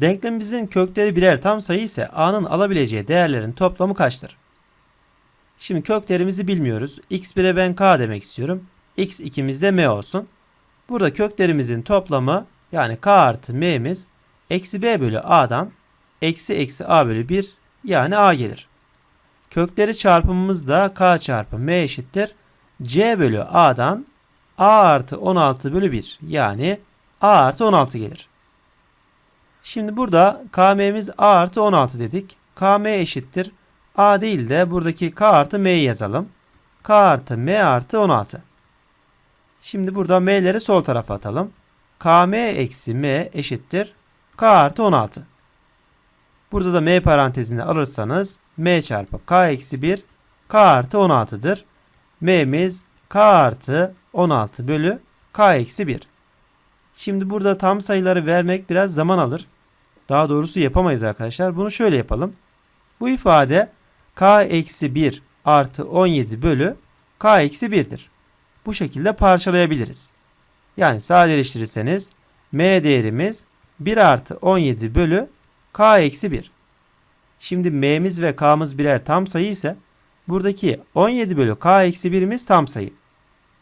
Denklemimizin kökleri birer tam sayı ise a'nın alabileceği değerlerin toplamı kaçtır? Şimdi köklerimizi bilmiyoruz. x1'e ben k demek istiyorum. x2'miz de m olsun. Burada köklerimizin toplamı yani k artı m'miz eksi b bölü a'dan eksi eksi a bölü 1 yani a gelir. Kökleri çarpımımız da k çarpı m eşittir. c bölü a'dan a artı 16 bölü 1 yani a artı 16 gelir. Şimdi burada km'miz a artı 16 dedik. km eşittir. a değil de buradaki k artı m'yi yazalım. k artı m artı 16. Şimdi burada m'leri sol tarafa atalım. km eksi m eşittir. k artı 16. Burada da m parantezini alırsanız m çarpı k eksi 1 k artı 16'dır. m'miz k artı 16 bölü k eksi 1. Şimdi burada tam sayıları vermek biraz zaman alır. Daha doğrusu yapamayız arkadaşlar. Bunu şöyle yapalım. Bu ifade k eksi 1 artı 17 bölü k eksi 1'dir. Bu şekilde parçalayabiliriz. Yani sadeleştirirseniz m değerimiz 1 artı 17 bölü k eksi 1. Şimdi m'miz ve k'mız birer tam sayı ise buradaki 17 bölü k eksi 1'imiz tam sayı.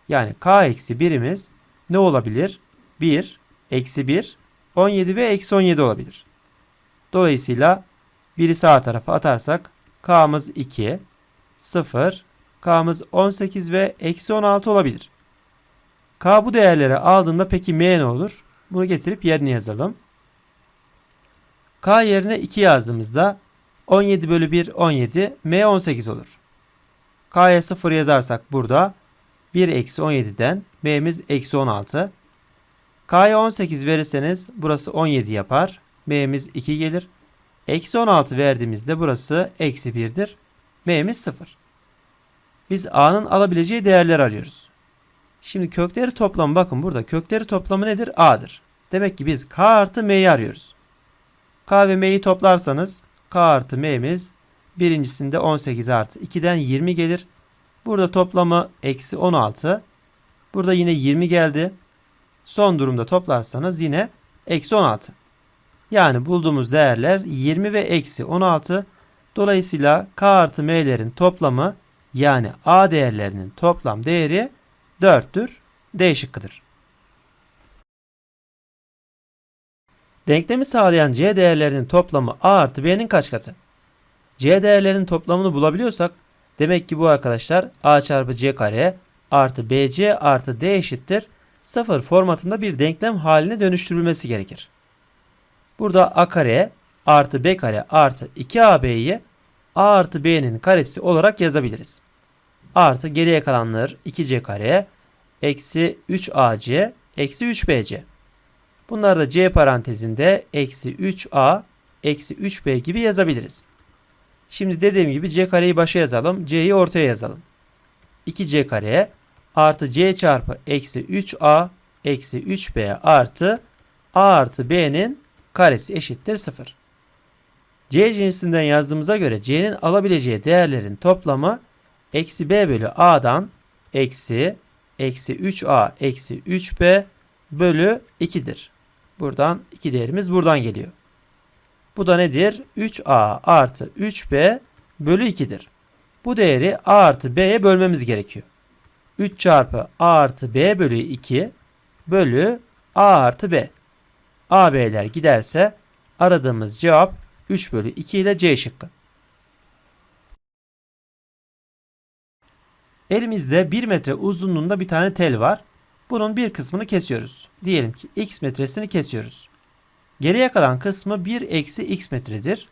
Yani k eksi 1'imiz ne olabilir? 1, eksi 1, 17 ve eksi 17 olabilir. Dolayısıyla biri sağ tarafa atarsak k'mız 2, 0, k'mız 18 ve eksi 16 olabilir. K bu değerleri aldığında peki m ne olur? Bunu getirip yerine yazalım. K yerine 2 yazdığımızda 17 bölü 1 17 m 18 olur. K'ya 0 yazarsak burada 1 eksi 17'den m'miz eksi 16. K'ya 18 verirseniz burası 17 yapar. M'miz 2 gelir. Eksi 16 verdiğimizde burası eksi 1'dir. M'miz 0. Biz A'nın alabileceği değerler arıyoruz. Şimdi kökleri toplamı bakın burada kökleri toplamı nedir? A'dır. Demek ki biz K artı M'yi arıyoruz. K ve M'yi toplarsanız K artı M'miz birincisinde 18 artı 2'den 20 gelir. Burada toplamı eksi 16. Burada yine 20 geldi. Son durumda toplarsanız yine eksi 16. Yani bulduğumuz değerler 20 ve eksi 16. Dolayısıyla K artı M'lerin toplamı yani A değerlerinin toplam değeri 4'tür. D şıkkıdır. Denklemi sağlayan C değerlerinin toplamı A artı B'nin kaç katı? C değerlerinin toplamını bulabiliyorsak demek ki bu arkadaşlar A çarpı C kare artı BC artı D eşittir 0 formatında bir denklem haline dönüştürülmesi gerekir. Burada A kare artı B kare artı 2AB'yi A artı B'nin karesi olarak yazabiliriz. Artı geriye kalanlar 2C kare eksi 3AC eksi 3BC. Bunları da C parantezinde eksi 3A eksi 3B gibi yazabiliriz. Şimdi dediğim gibi C kareyi başa yazalım. C'yi ortaya yazalım. 2C kare artı C çarpı eksi 3A eksi 3B artı A artı B'nin karesi eşittir 0. C cinsinden yazdığımıza göre C'nin alabileceği değerlerin toplamı eksi B bölü A'dan eksi eksi 3A eksi 3B bölü 2'dir. Buradan 2 değerimiz buradan geliyor. Bu da nedir? 3A artı 3B bölü 2'dir. Bu değeri A artı B'ye bölmemiz gerekiyor. 3 çarpı A artı B bölü 2 bölü A artı B. A, B'ler giderse aradığımız cevap 3 bölü 2 ile C şıkkı. Elimizde 1 metre uzunluğunda bir tane tel var. Bunun bir kısmını kesiyoruz. Diyelim ki x metresini kesiyoruz. Geriye kalan kısmı 1 eksi x metredir.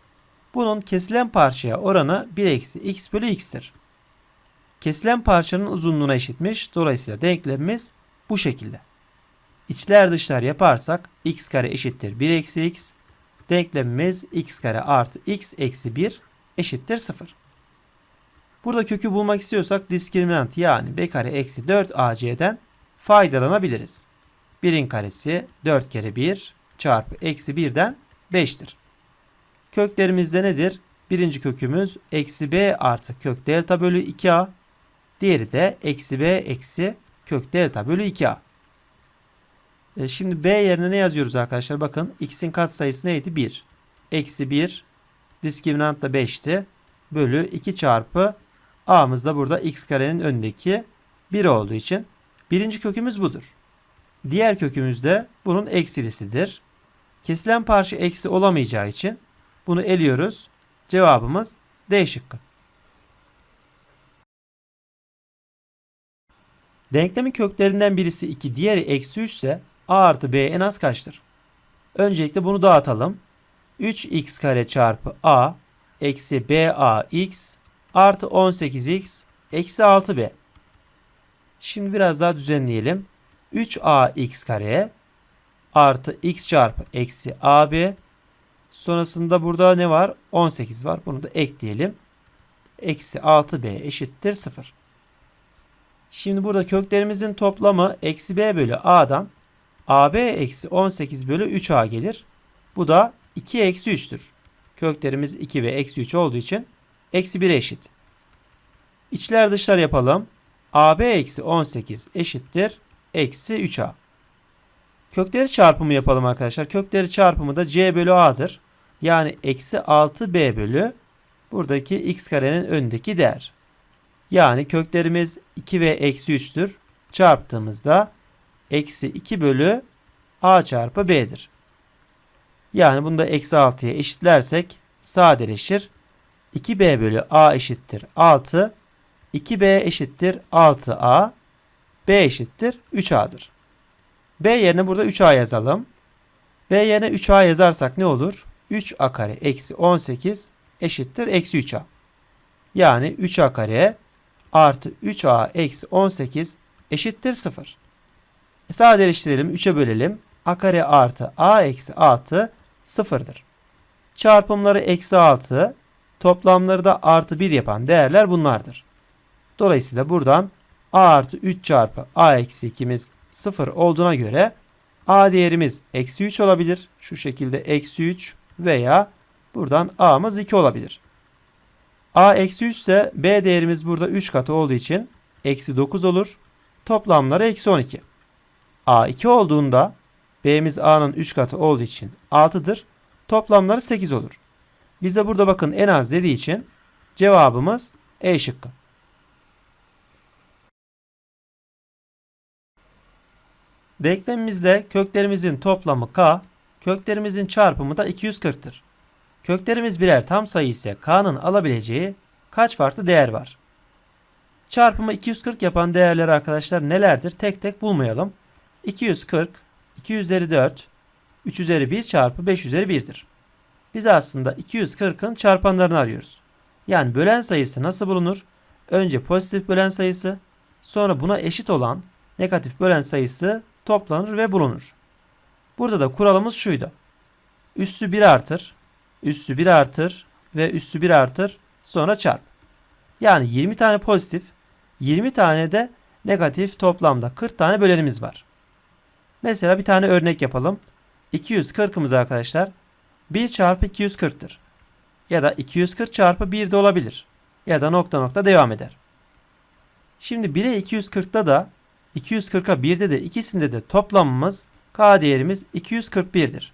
Bunun kesilen parçaya oranı 1 eksi x bölü x'tir. Kesilen parçanın uzunluğuna eşitmiş. Dolayısıyla denklemimiz bu şekilde. İçler dışlar yaparsak x kare eşittir 1 eksi x. Denklemimiz x kare artı x eksi 1 eşittir 0. Burada kökü bulmak istiyorsak diskriminant yani b kare eksi 4 ac'den faydalanabiliriz. 1'in karesi 4 kere 1 çarpı eksi 1'den 5'tir. Köklerimizde nedir? Birinci kökümüz eksi b artı kök delta bölü 2a. Diğeri de eksi b eksi kök delta bölü 2a. E, şimdi B yerine ne yazıyoruz arkadaşlar? Bakın x'in katsayısı neydi? 1. Eksi 1 diskriminant da 5'ti. Bölü 2 çarpı a'mız da burada x karenin önündeki 1 olduğu için birinci kökümüz budur. Diğer kökümüz de bunun eksilisidir. Kesilen parça eksi olamayacağı için bunu eliyoruz. Cevabımız D şıkkı. Denklemin köklerinden birisi 2, diğeri eksi 3 ise a artı b en az kaçtır? Öncelikle bunu dağıtalım. 3x kare çarpı a eksi bax artı 18x eksi 6b. Şimdi biraz daha düzenleyelim. 3ax kare artı x çarpı eksi ab sonrasında burada ne var? 18 var. Bunu da ekleyelim. Eksi 6b eşittir 0. Şimdi burada köklerimizin toplamı eksi b bölü a'dan ab eksi 18 bölü 3a gelir. Bu da 2 eksi 3'tür. Köklerimiz 2 ve eksi 3 olduğu için eksi 1 eşit. İçler dışlar yapalım. ab eksi 18 eşittir. Eksi 3a. Kökleri çarpımı yapalım arkadaşlar. Kökleri çarpımı da c bölü a'dır. Yani eksi 6b bölü buradaki x karenin önündeki değer. Yani köklerimiz 2 ve eksi 3'tür. Çarptığımızda eksi 2 bölü a çarpı b'dir. Yani bunu da eksi 6'ya eşitlersek sadeleşir. 2b bölü a eşittir 6. 2b eşittir 6a. b eşittir 3a'dır. b yerine burada 3a yazalım. b yerine 3a yazarsak ne olur? 3a kare eksi 18 eşittir eksi 3a. Yani 3a kare artı 3a eksi 18 eşittir 0. E sadeleştirelim 3'e bölelim. a kare artı a eksi 6 sıfırdır. Çarpımları eksi 6 toplamları da artı 1 yapan değerler bunlardır. Dolayısıyla buradan a artı 3 çarpı a eksi 2'miz 0 olduğuna göre a değerimiz eksi 3 olabilir. Şu şekilde eksi 3 veya buradan a'mız 2 olabilir. A eksi 3 ise B değerimiz burada 3 katı olduğu için eksi 9 olur. Toplamları eksi 12. A 2 olduğunda B'miz A'nın 3 katı olduğu için 6'dır. Toplamları 8 olur. Bize burada bakın en az dediği için cevabımız E şıkkı. Denklemimizde köklerimizin toplamı K, köklerimizin çarpımı da 240'tır. Köklerimiz birer tam sayı ise k'nın alabileceği kaç farklı değer var? Çarpımı 240 yapan değerler arkadaşlar nelerdir? Tek tek bulmayalım. 240, 2 üzeri 4, 3 üzeri 1 çarpı 5 üzeri 1'dir. Biz aslında 240'ın çarpanlarını arıyoruz. Yani bölen sayısı nasıl bulunur? Önce pozitif bölen sayısı, sonra buna eşit olan negatif bölen sayısı toplanır ve bulunur. Burada da kuralımız şuydu. Üssü 1 artır, üssü 1 artır ve üssü 1 artır sonra çarp. Yani 20 tane pozitif 20 tane de negatif toplamda 40 tane bölenimiz var. Mesela bir tane örnek yapalım. 240'ımız arkadaşlar 1 çarpı 240'tır. Ya da 240 çarpı 1 de olabilir. Ya da nokta nokta devam eder. Şimdi 1'e 240'da da 240'a 1'de de ikisinde de toplamımız k değerimiz 241'dir.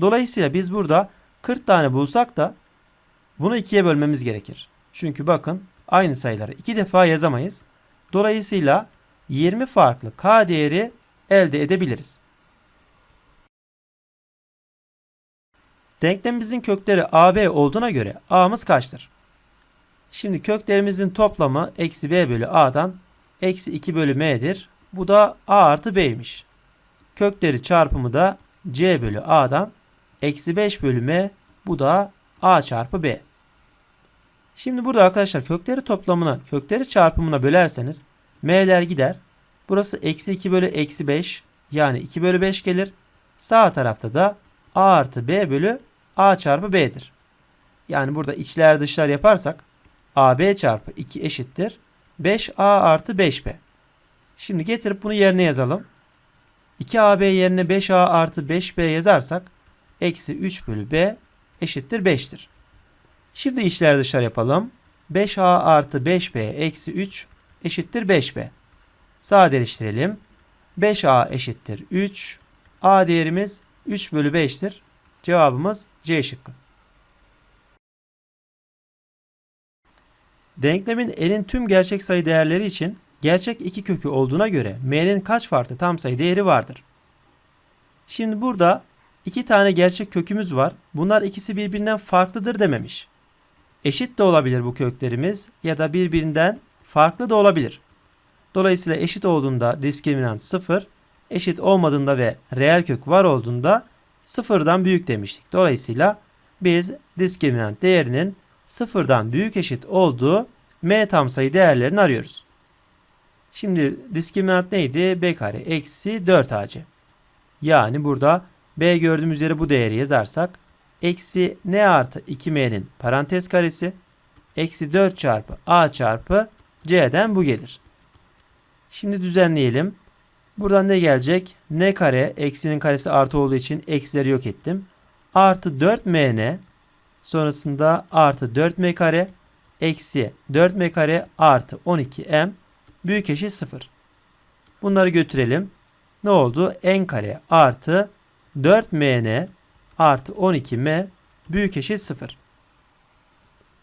Dolayısıyla biz burada 40 tane bulsak da bunu ikiye bölmemiz gerekir. Çünkü bakın aynı sayıları iki defa yazamayız. Dolayısıyla 20 farklı k değeri elde edebiliriz. Denklemimizin kökleri AB olduğuna göre A'mız kaçtır? Şimdi köklerimizin toplamı eksi B bölü A'dan eksi 2 bölü M'dir. Bu da A artı B'ymiş. Kökleri çarpımı da C bölü A'dan eksi 5 bölü M bu da A çarpı B. Şimdi burada arkadaşlar kökleri toplamına kökleri çarpımına bölerseniz M'ler gider. Burası eksi 2 bölü eksi 5 yani 2 bölü 5 gelir. Sağ tarafta da A artı B bölü A çarpı B'dir. Yani burada içler dışlar yaparsak AB çarpı 2 eşittir. 5A artı 5B. Şimdi getirip bunu yerine yazalım. 2AB yerine 5A artı 5B yazarsak eksi 3 bölü B eşittir 5'tir. Şimdi içler dışlar yapalım. 5A artı 5B eksi 3 eşittir 5B. Sadeleştirelim. 5A eşittir 3. A değerimiz 3 bölü 5'tir. Cevabımız C şıkkı. Denklemin n'in tüm gerçek sayı değerleri için gerçek iki kökü olduğuna göre m'nin kaç farklı tam sayı değeri vardır? Şimdi burada iki tane gerçek kökümüz var. Bunlar ikisi birbirinden farklıdır dememiş. Eşit de olabilir bu köklerimiz ya da birbirinden farklı da olabilir. Dolayısıyla eşit olduğunda diskriminant 0, eşit olmadığında ve reel kök var olduğunda sıfırdan büyük demiştik. Dolayısıyla biz diskriminant değerinin sıfırdan büyük eşit olduğu m tam sayı değerlerini arıyoruz. Şimdi diskriminant neydi? b kare eksi 4ac. Yani burada b gördüğümüz yere bu değeri yazarsak eksi n artı 2m'nin parantez karesi eksi 4 çarpı a çarpı c'den bu gelir. Şimdi düzenleyelim. Buradan ne gelecek? n kare eksinin karesi artı olduğu için eksileri yok ettim. Artı 4mn sonrasında artı 4m kare eksi 4m kare artı 12m büyük eşit 0. Bunları götürelim. Ne oldu? n kare artı 4mn artı 12m büyük eşit 0.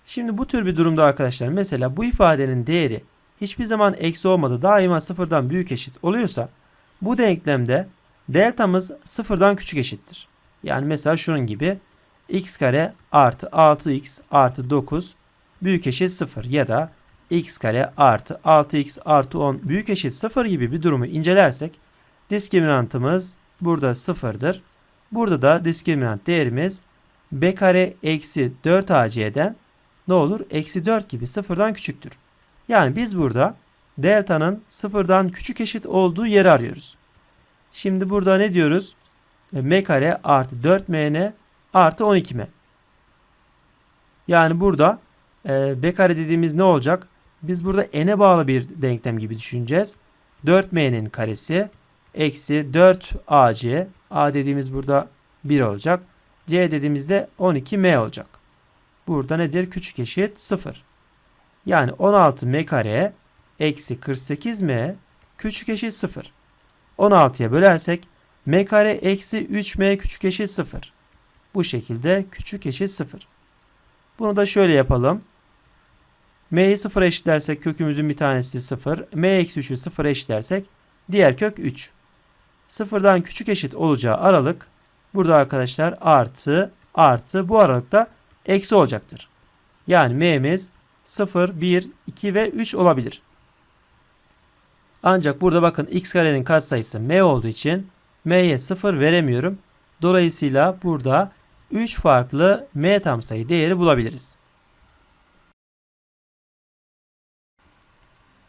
Şimdi bu tür bir durumda arkadaşlar mesela bu ifadenin değeri hiçbir zaman eksi olmadı daima sıfırdan büyük eşit oluyorsa bu denklemde deltamız sıfırdan küçük eşittir. Yani mesela şunun gibi x kare artı 6x artı 9 büyük eşit 0 ya da x kare artı 6x artı 10 büyük eşit 0 gibi bir durumu incelersek diskriminantımız burada 0'dır. Burada da diskriminant değerimiz b kare eksi 4ac'den ne olur? Eksi 4 gibi sıfırdan küçüktür. Yani biz burada delta'nın sıfırdan küçük eşit olduğu yeri arıyoruz. Şimdi burada ne diyoruz? m kare artı 4mn artı 12m. Yani burada e, b kare dediğimiz ne olacak? Biz burada n'e bağlı bir denklem gibi düşüneceğiz. 4m'nin karesi eksi 4ac. a dediğimiz burada 1 olacak. c dediğimizde 12m olacak. Burada nedir? Küçük eşit 0. Yani 16m kare eksi 48m küçük eşit 0. 16'ya bölersek m kare eksi 3m küçük eşit 0. Bu şekilde küçük eşit 0. Bunu da şöyle yapalım. m'yi 0 eşitlersek kökümüzün bir tanesi 0. m eksi 3'ü 0 eşitlersek diğer kök 3. Sıfırdan küçük eşit olacağı aralık burada arkadaşlar artı artı bu aralıkta eksi olacaktır. Yani m'miz 0, 1, 2 ve 3 olabilir. Ancak burada bakın x karenin katsayısı m olduğu için m'ye 0 veremiyorum. Dolayısıyla burada 3 farklı m tam sayı değeri bulabiliriz.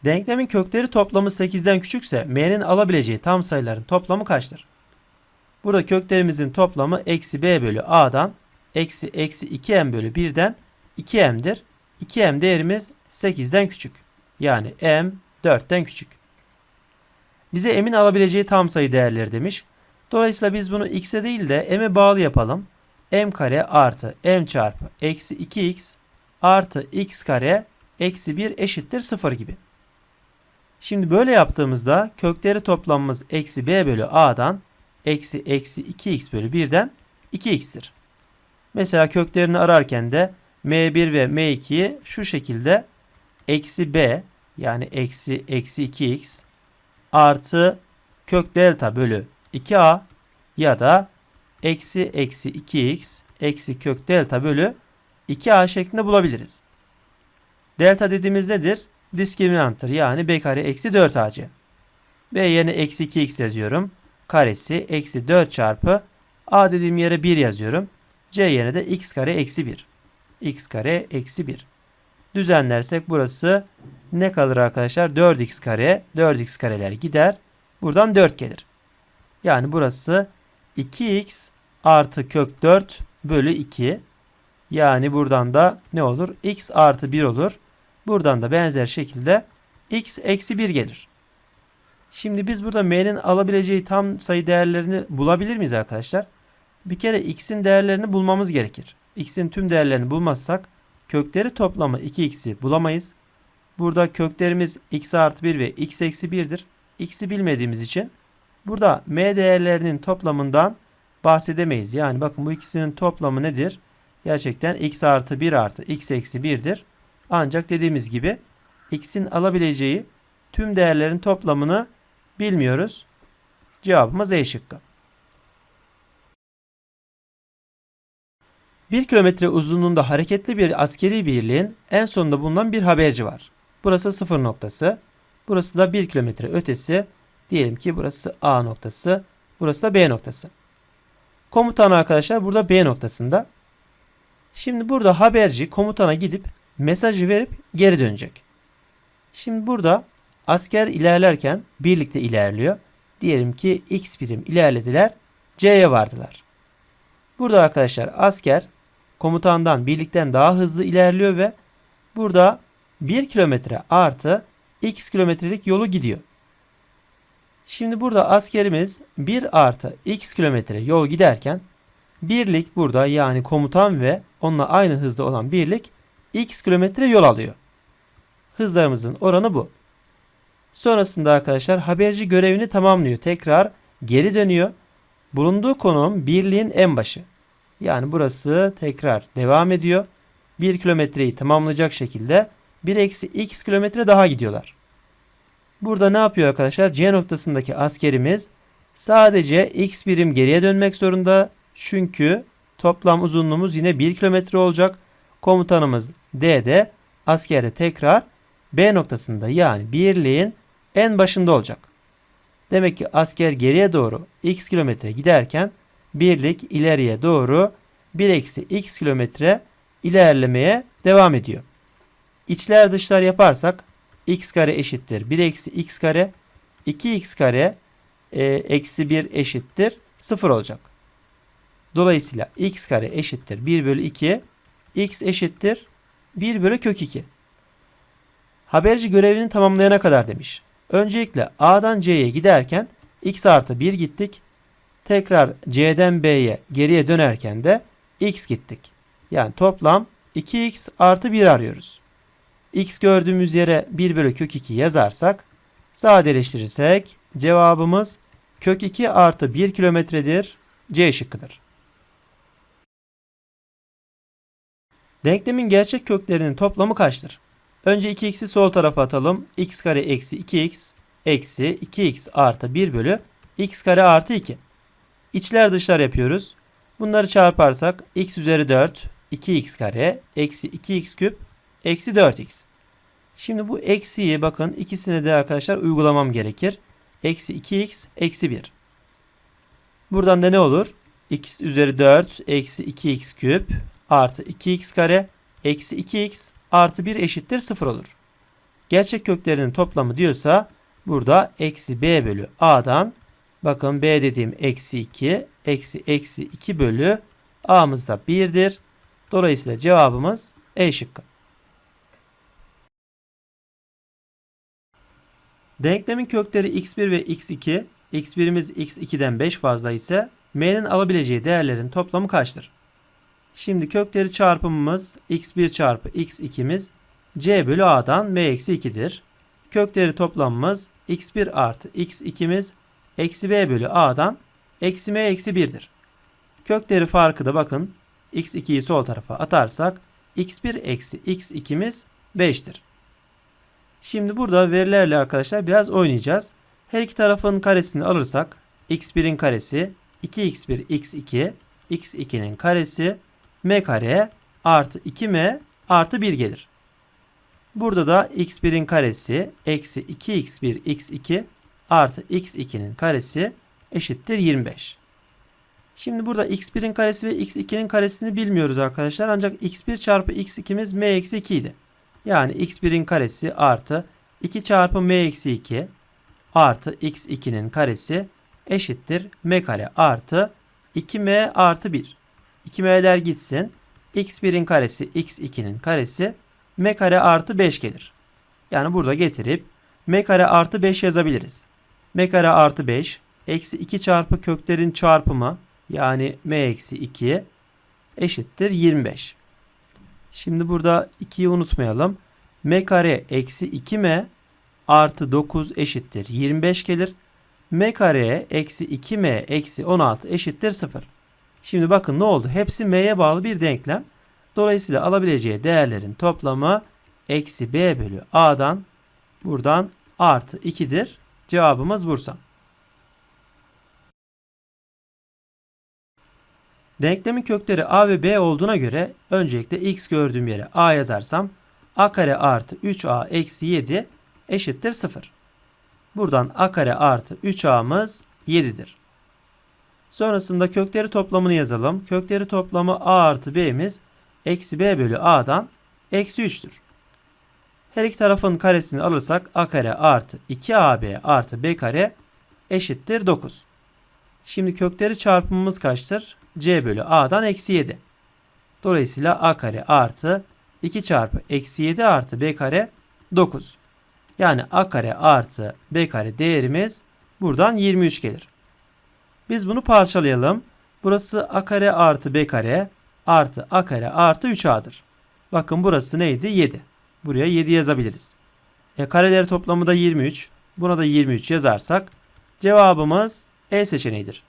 Denklemin kökleri toplamı 8'den küçükse m'nin alabileceği tam sayıların toplamı kaçtır? Burada köklerimizin toplamı eksi b bölü a'dan eksi eksi 2m bölü 1'den 2m'dir. 2m değerimiz 8'den küçük. Yani m 4'ten küçük. Bize m'in alabileceği tam sayı değerleri demiş. Dolayısıyla biz bunu x'e değil de m'e bağlı yapalım. m kare artı m çarpı eksi 2x artı x kare eksi 1 eşittir 0 gibi. Şimdi böyle yaptığımızda kökleri toplamımız eksi b bölü a'dan eksi eksi 2x bölü 1'den 2x'tir. Mesela köklerini ararken de m1 ve m2'yi şu şekilde eksi b yani eksi eksi 2x artı kök delta bölü 2a ya da eksi eksi 2x eksi kök delta bölü 2a şeklinde bulabiliriz. Delta dediğimiz nedir? Diskriminanttır yani b kare eksi 4ac. b yerine eksi 2x yazıyorum. Karesi eksi 4 çarpı a dediğim yere 1 yazıyorum. c yerine de x kare eksi 1. x kare eksi 1. Düzenlersek burası ne kalır arkadaşlar? 4x kare. 4x kareler gider. Buradan 4 gelir. Yani burası 2x artı kök 4 bölü 2. Yani buradan da ne olur? x artı 1 olur. Buradan da benzer şekilde x eksi 1 gelir. Şimdi biz burada m'nin alabileceği tam sayı değerlerini bulabilir miyiz arkadaşlar? Bir kere x'in değerlerini bulmamız gerekir. x'in tüm değerlerini bulmazsak kökleri toplamı 2x'i bulamayız. Burada köklerimiz x artı 1 ve x eksi 1'dir. x'i bilmediğimiz için Burada m değerlerinin toplamından bahsedemeyiz. Yani bakın bu ikisinin toplamı nedir? Gerçekten x artı 1 artı x eksi 1'dir. Ancak dediğimiz gibi x'in alabileceği tüm değerlerin toplamını bilmiyoruz. Cevabımız E şıkkı. 1 kilometre uzunluğunda hareketli bir askeri birliğin en sonunda bulunan bir haberci var. Burası sıfır noktası. Burası da 1 kilometre ötesi. Diyelim ki burası A noktası. Burası da B noktası. Komutan arkadaşlar burada B noktasında. Şimdi burada haberci komutana gidip mesajı verip geri dönecek. Şimdi burada asker ilerlerken birlikte ilerliyor. Diyelim ki X birim ilerlediler. C'ye vardılar. Burada arkadaşlar asker komutandan birlikten daha hızlı ilerliyor ve burada 1 kilometre artı x kilometrelik yolu gidiyor. Şimdi burada askerimiz 1 artı x kilometre yol giderken birlik burada yani komutan ve onunla aynı hızda olan birlik x kilometre yol alıyor. Hızlarımızın oranı bu. Sonrasında arkadaşlar haberci görevini tamamlıyor. Tekrar geri dönüyor. Bulunduğu konum birliğin en başı. Yani burası tekrar devam ediyor. 1 kilometreyi tamamlayacak şekilde 1 eksi x kilometre daha gidiyorlar. Burada ne yapıyor arkadaşlar? C noktasındaki askerimiz sadece x birim geriye dönmek zorunda. Çünkü toplam uzunluğumuz yine 1 kilometre olacak. Komutanımız D'de asker de tekrar B noktasında yani birliğin en başında olacak. Demek ki asker geriye doğru x kilometre giderken birlik ileriye doğru 1 eksi x kilometre ilerlemeye devam ediyor. İçler dışlar yaparsak x kare eşittir 1 eksi x kare 2x kare e, eksi 1 eşittir 0 olacak. Dolayısıyla x kare eşittir 1 bölü 2 x eşittir 1 bölü kök 2. Haberci görevini tamamlayana kadar demiş. Öncelikle A'dan C'ye giderken x artı 1 gittik. Tekrar C'den B'ye geriye dönerken de x gittik. Yani toplam 2x artı 1 arıyoruz. x gördüğümüz yere 1 bölü kök 2 yazarsak sadeleştirirsek cevabımız kök 2 artı 1 kilometredir. C şıkkıdır. Denklemin gerçek köklerinin toplamı kaçtır? Önce 2x'i sol tarafa atalım. x kare eksi 2x eksi 2x artı 1 bölü x kare artı 2. İçler dışlar yapıyoruz. Bunları çarparsak x üzeri 4 2x kare eksi 2x küp eksi 4x. Şimdi bu eksiyi bakın ikisini de arkadaşlar uygulamam gerekir. Eksi 2x eksi 1. Buradan da ne olur? x üzeri 4 eksi 2x küp artı 2x kare eksi 2x artı 1 eşittir 0 olur. Gerçek köklerinin toplamı diyorsa burada eksi b bölü a'dan bakın b dediğim eksi 2 eksi eksi 2 bölü a'mız da 1'dir. Dolayısıyla cevabımız E şıkkı. Denklemin kökleri x1 ve x2, x1'imiz x2'den 5 fazla ise m'nin alabileceği değerlerin toplamı kaçtır? Şimdi kökleri çarpımımız x1 çarpı x2'miz c bölü a'dan m eksi 2'dir. Kökleri toplamımız x1 artı x2'miz eksi b bölü a'dan eksi m eksi 1'dir. Kökleri farkı da bakın x2'yi sol tarafa atarsak x1 eksi x2'miz 5'tir. Şimdi burada verilerle arkadaşlar biraz oynayacağız. Her iki tarafın karesini alırsak x1'in karesi 2x1 x2 x2'nin karesi m kare artı 2m artı 1 gelir. Burada da x1'in karesi eksi 2x1 x2 artı x2'nin karesi eşittir 25. Şimdi burada x1'in karesi ve x2'nin karesini bilmiyoruz arkadaşlar. Ancak x1 çarpı x2'miz m eksi 2 idi. Yani x1'in karesi artı 2 çarpı m eksi 2 artı x2'nin karesi eşittir m kare artı 2m artı 1. 2m'ler gitsin. x1'in karesi x2'nin karesi m kare artı 5 gelir. Yani burada getirip m kare artı 5 yazabiliriz. m kare artı 5 eksi 2 çarpı köklerin çarpımı yani m eksi 2 eşittir 25. Şimdi burada 2'yi unutmayalım. m kare eksi 2m artı 9 eşittir 25 gelir. m kareye eksi 2m eksi 16 eşittir 0. Şimdi bakın ne oldu? Hepsi m'ye bağlı bir denklem. Dolayısıyla alabileceği değerlerin toplamı eksi b bölü a'dan buradan artı 2'dir. Cevabımız Bursa. Denklemin kökleri a ve b olduğuna göre öncelikle x gördüğüm yere a yazarsam a kare artı 3a eksi 7 eşittir 0. Buradan a kare artı 3a'mız 7'dir. Sonrasında kökleri toplamını yazalım. Kökleri toplamı a artı b'miz eksi b bölü a'dan eksi 3'tür. Her iki tarafın karesini alırsak a kare artı 2ab artı b kare eşittir 9. Şimdi kökleri çarpımımız kaçtır? c bölü a'dan eksi 7. Dolayısıyla a kare artı 2 çarpı eksi 7 artı b kare 9. Yani a kare artı b kare değerimiz buradan 23 gelir. Biz bunu parçalayalım. Burası a kare artı b kare artı a kare artı 3a'dır. Bakın burası neydi? 7. Buraya 7 yazabiliriz. E, kareleri toplamı da 23. Buna da 23 yazarsak cevabımız E seçeneğidir.